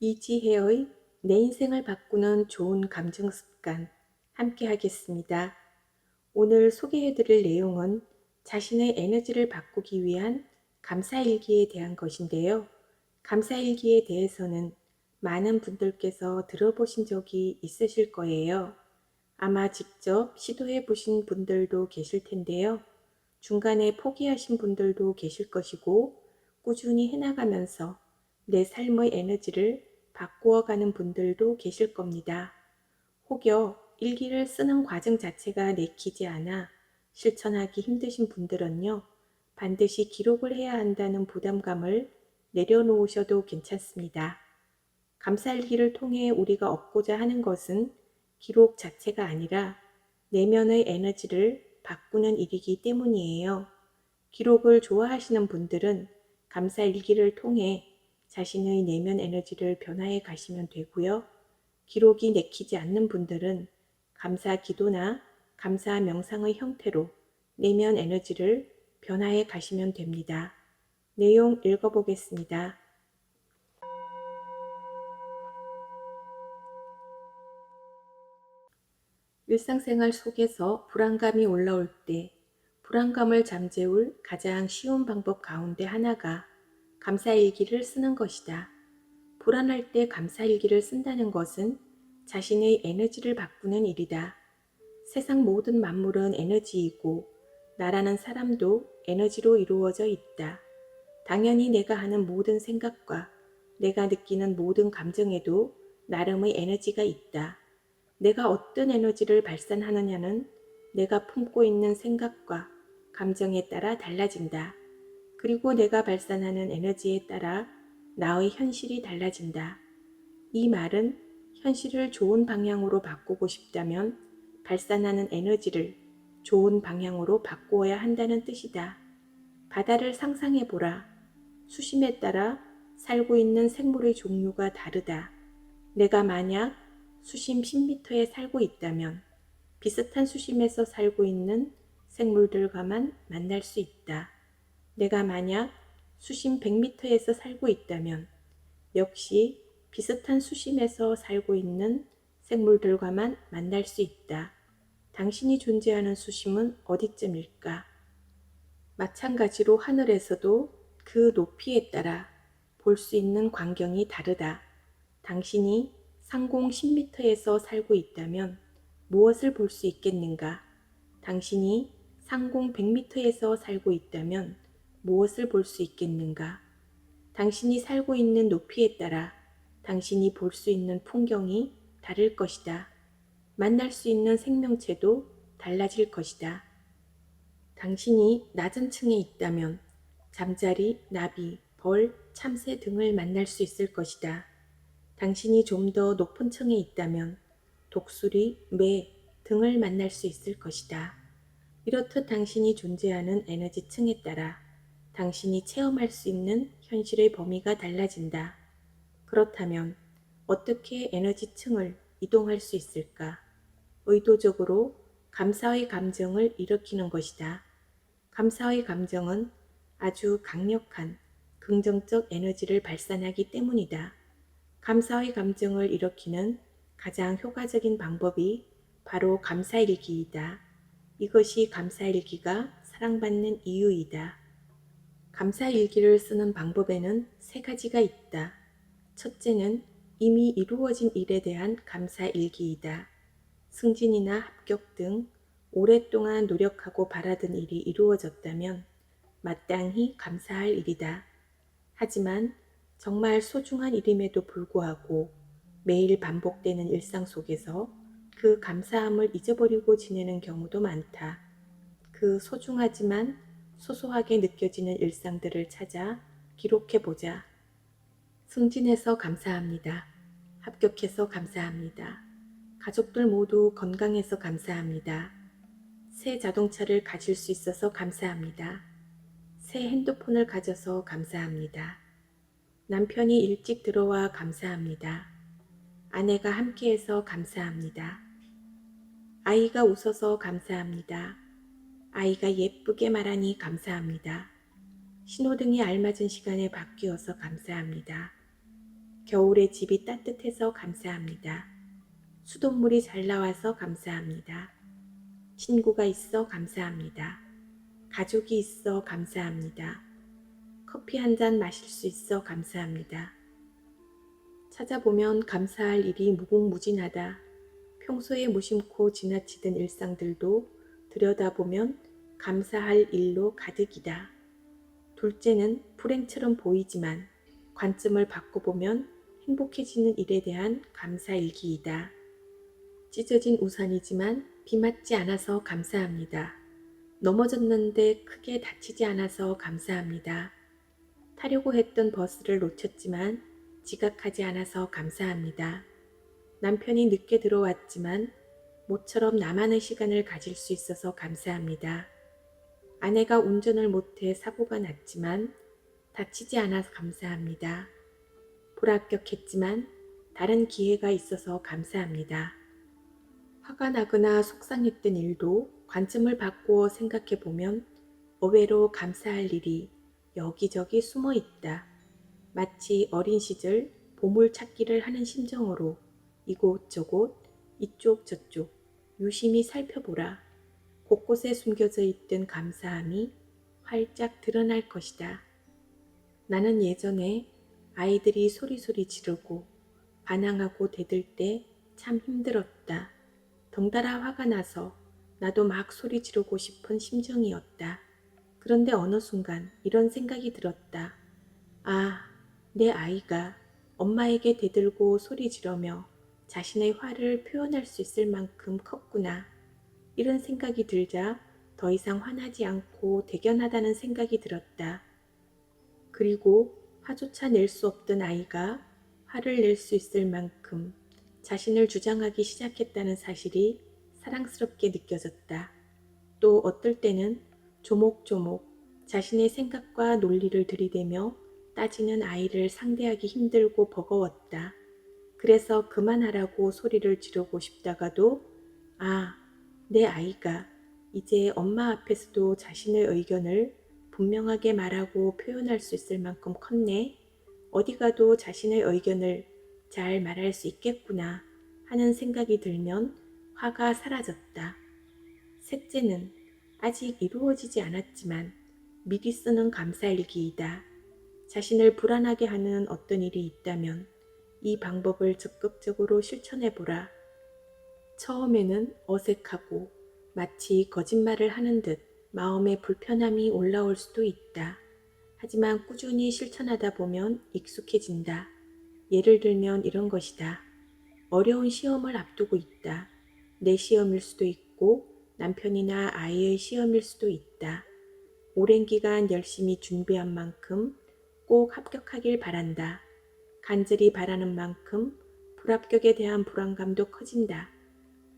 이지혜의 내 인생을 바꾸는 좋은 감정 습관 함께 하겠습니다. 오늘 소개해 드릴 내용은 자신의 에너지를 바꾸기 위한 감사일기에 대한 것인데요. 감사일기에 대해서는 많은 분들께서 들어보신 적이 있으실 거예요. 아마 직접 시도해 보신 분들도 계실 텐데요. 중간에 포기하신 분들도 계실 것이고 꾸준히 해나가면서 내 삶의 에너지를 바꾸어 가는 분들도 계실 겁니다. 혹여 일기를 쓰는 과정 자체가 내키지 않아 실천하기 힘드신 분들은요, 반드시 기록을 해야 한다는 부담감을 내려놓으셔도 괜찮습니다. 감사일기를 통해 우리가 얻고자 하는 것은 기록 자체가 아니라 내면의 에너지를 바꾸는 일이기 때문이에요. 기록을 좋아하시는 분들은 감사일기를 통해 자신의 내면 에너지를 변화해 가시면 되고요. 기록이 내키지 않는 분들은 감사 기도나 감사 명상의 형태로 내면 에너지를 변화해 가시면 됩니다. 내용 읽어보겠습니다. 일상생활 속에서 불안감이 올라올 때 불안감을 잠재울 가장 쉬운 방법 가운데 하나가 감사일기를 쓰는 것이다. 불안할 때 감사일기를 쓴다는 것은 자신의 에너지를 바꾸는 일이다. 세상 모든 만물은 에너지이고 나라는 사람도 에너지로 이루어져 있다. 당연히 내가 하는 모든 생각과 내가 느끼는 모든 감정에도 나름의 에너지가 있다. 내가 어떤 에너지를 발산하느냐는 내가 품고 있는 생각과 감정에 따라 달라진다. 그리고 내가 발산하는 에너지에 따라 나의 현실이 달라진다. 이 말은 현실을 좋은 방향으로 바꾸고 싶다면 발산하는 에너지를 좋은 방향으로 바꾸어야 한다는 뜻이다. 바다를 상상해 보라. 수심에 따라 살고 있는 생물의 종류가 다르다. 내가 만약 수심 10m에 살고 있다면 비슷한 수심에서 살고 있는 생물들과만 만날 수 있다. 내가 만약 수심 100m에서 살고 있다면 역시 비슷한 수심에서 살고 있는 생물들과만 만날 수 있다. 당신이 존재하는 수심은 어디쯤일까? 마찬가지로 하늘에서도 그 높이에 따라 볼 수 있는 광경이 다르다. 당신이 상공 10m에서 살고 있다면 무엇을 볼 수 있겠는가? 당신이 상공 100m에서 살고 있다면 무엇을 볼 수 있겠는가? 당신이 살고 있는 높이에 따라 당신이 볼 수 있는 풍경이 다를 것이다. 만날 수 있는 생명체도 달라질 것이다. 당신이 낮은 층에 있다면 잠자리, 나비, 벌, 참새 등을 만날 수 있을 것이다. 당신이 좀 더 높은 층에 있다면 독수리, 매 등을 만날 수 있을 것이다. 이렇듯 당신이 존재하는 에너지 층에 따라 당신이 체험할 수 있는 현실의 범위가 달라진다. 그렇다면 어떻게 에너지 층을 이동할 수 있을까? 의도적으로 감사의 감정을 일으키는 것이다. 감사의 감정은 아주 강력한 긍정적 에너지를 발산하기 때문이다. 감사의 감정을 일으키는 가장 효과적인 방법이 바로 감사일기이다. 이것이 감사일기가 사랑받는 이유이다. 감사 일기를 쓰는 방법에는 세 가지가 있다. 첫째는 이미 이루어진 일에 대한 감사 일기이다. 승진이나 합격 등 오랫동안 노력하고 바라던 일이 이루어졌다면 마땅히 감사할 일이다. 하지만 정말 소중한 일임에도 불구하고 매일 반복되는 일상 속에서 그 감사함을 잊어버리고 지내는 경우도 많다. 그 소중하지만 소소하게 느껴지는 일상들을 찾아 기록해보자. 승진해서 감사합니다. 합격해서 감사합니다. 가족들 모두 건강해서 감사합니다. 새 자동차를 가질 수 있어서 감사합니다. 새 핸드폰을 가져서 감사합니다. 남편이 일찍 들어와 감사합니다. 아내가 함께해서 감사합니다. 아이가 웃어서 감사합니다. 아이가 예쁘게 말하니 감사합니다. 신호등이 알맞은 시간에 바뀌어서 감사합니다. 겨울에 집이 따뜻해서 감사합니다. 수돗물이 잘 나와서 감사합니다. 친구가 있어 감사합니다. 가족이 있어 감사합니다. 커피 한 잔 마실 수 있어 감사합니다. 찾아보면 감사할 일이 무궁무진하다. 평소에 무심코 지나치던 일상들도 들여다보면 감사할 일로 가득이다. 둘째는 불행처럼 보이지만 관점을 바꿔보면 행복해지는 일에 대한 감사일기이다. 찢어진 우산이지만 비 맞지 않아서 감사합니다. 넘어졌는데 크게 다치지 않아서 감사합니다. 타려고 했던 버스를 놓쳤지만 지각하지 않아서 감사합니다. 남편이 늦게 들어왔지만 모처럼 나만의 시간을 가질 수 있어서 감사합니다. 아내가 운전을 못해 사고가 났지만 다치지 않아서 감사합니다. 불합격했지만 다른 기회가 있어서 감사합니다. 화가 나거나 속상했던 일도 관점을 바꾸어 생각해 보면 의외로 감사할 일이 여기저기 숨어 있다. 마치 어린 시절 보물 찾기를 하는 심정으로 이곳저곳 이쪽 저쪽 유심히 살펴보라. 곳곳에 숨겨져 있던 감사함이 활짝 드러날 것이다. 나는 예전에 아이들이 소리소리 지르고 반항하고 대들 때 참 힘들었다. 덩달아 화가 나서 나도 막 소리 지르고 싶은 심정이었다. 그런데 어느 순간 이런 생각이 들었다. 아, 내 아이가 엄마에게 대들고 소리 지르며 자신의 화를 표현할 수 있을 만큼 컸구나. 이런 생각이 들자 더 이상 화나지 않고 대견하다는 생각이 들었다. 그리고 화조차 낼 수 없던 아이가 화를 낼 수 있을 만큼 자신을 주장하기 시작했다는 사실이 사랑스럽게 느껴졌다. 또 어떨 때는 조목조목 자신의 생각과 논리를 들이대며 따지는 아이를 상대하기 힘들고 버거웠다. 그래서 그만하라고 소리를 지르고 싶다가도 아, 내 아이가 이제 엄마 앞에서도 자신의 의견을 분명하게 말하고 표현할 수 있을 만큼 컸네. 어디 가도 자신의 의견을 잘 말할 수 있겠구나 하는 생각이 들면 화가 사라졌다. 셋째는 아직 이루어지지 않았지만 미리 쓰는 감사일기이다. 자신을 불안하게 하는 어떤 일이 있다면 이 방법을 적극적으로 실천해 보라. 처음에는 어색하고 마치 거짓말을 하는 듯 마음에 불편함이 올라올 수도 있다. 하지만 꾸준히 실천하다 보면 익숙해진다. 예를 들면 이런 것이다. 어려운 시험을 앞두고 있다. 내 시험일 수도 있고 남편이나 아이의 시험일 수도 있다. 오랜 기간 열심히 준비한 만큼 꼭 합격하길 바란다. 간절히 바라는 만큼 불합격에 대한 불안감도 커진다.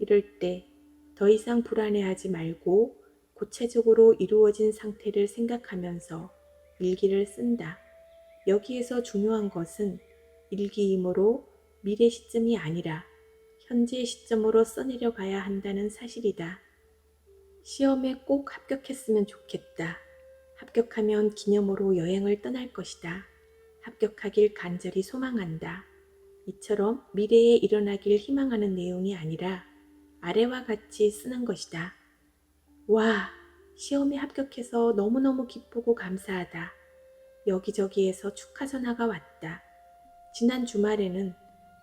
이럴 때 더 이상 불안해하지 말고 구체적으로 이루어진 상태를 생각하면서 일기를 쓴다. 여기에서 중요한 것은 일기이므로 미래 시점이 아니라 현재 시점으로 써내려 가야 한다는 사실이다. 시험에 꼭 합격했으면 좋겠다. 합격하면 기념으로 여행을 떠날 것이다. 합격하길 간절히 소망한다. 이처럼 미래에 일어나길 희망하는 내용이 아니라 아래와 같이 쓰는 것이다. 와, 시험에 합격해서 너무너무 기쁘고 감사하다. 여기저기에서 축하 전화가 왔다. 지난 주말에는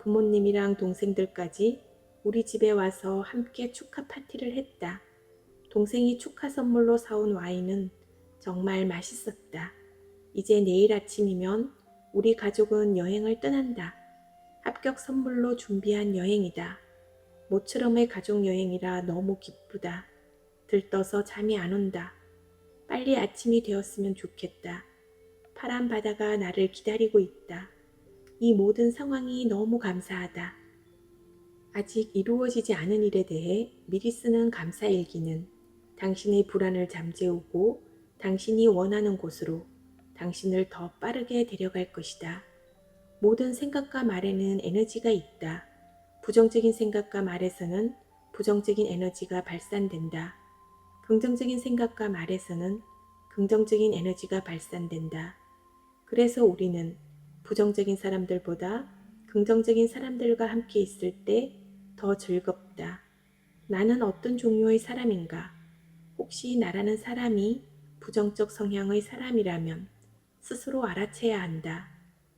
부모님이랑 동생들까지 우리 집에 와서 함께 축하 파티를 했다. 동생이 축하 선물로 사온 와인은 정말 맛있었다. 이제 내일 아침이면 우리 가족은 여행을 떠난다. 합격 선물로 준비한 여행이다. 모처럼의 가족 여행이라 너무 기쁘다. 들떠서 잠이 안 온다. 빨리 아침이 되었으면 좋겠다. 파란 바다가 나를 기다리고 있다. 이 모든 상황이 너무 감사하다. 아직 이루어지지 않은 일에 대해 미리 쓰는 감사일기는 당신의 불안을 잠재우고 당신이 원하는 곳으로 당신을 더 빠르게 데려갈 것이다. 모든 생각과 말에는 에너지가 있다. 부정적인 생각과 말에서는 부정적인 에너지가 발산된다. 긍정적인 생각과 말에서는 긍정적인 에너지가 발산된다. 그래서 우리는 부정적인 사람들보다 긍정적인 사람들과 함께 있을 때 더 즐겁다. 나는 어떤 종류의 사람인가? 혹시 나라는 사람이 부정적 성향의 사람이라면 스스로 알아채야 한다.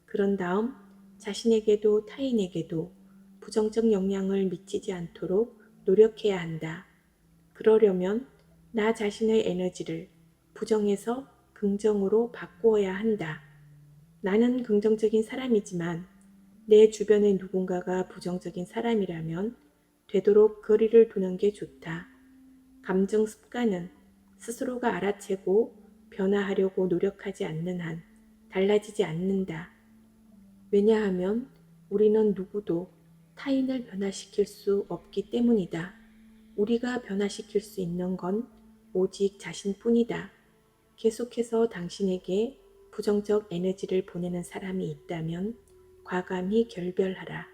그런 다음 자신에게도 타인에게도 부정적 영향을 미치지 않도록 노력해야 한다. 그러려면 나 자신의 에너지를 부정에서 긍정으로 바꾸어야 한다. 나는 긍정적인 사람이지만 내 주변의 누군가가 부정적인 사람이라면 되도록 거리를 두는 게 좋다. 감정 습관은 스스로가 알아채고 변화하려고 노력하지 않는 한 달라지지 않는다. 왜냐하면 우리는 누구도 타인을 변화시킬 수 없기 때문이다. 우리가 변화시킬 수 있는 건 오직 자신뿐이다. 계속해서 당신에게 부정적 에너지를 보내는 사람이 있다면 과감히 결별하라.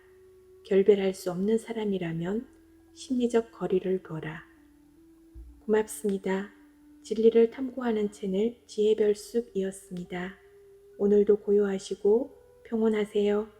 결별할 수 없는 사람이라면 심리적 거리를 둬라. 고맙습니다. 진리를 탐구하는 채널 지혜별 숲이었습니다. 오늘도 고요하시고 평온하세요.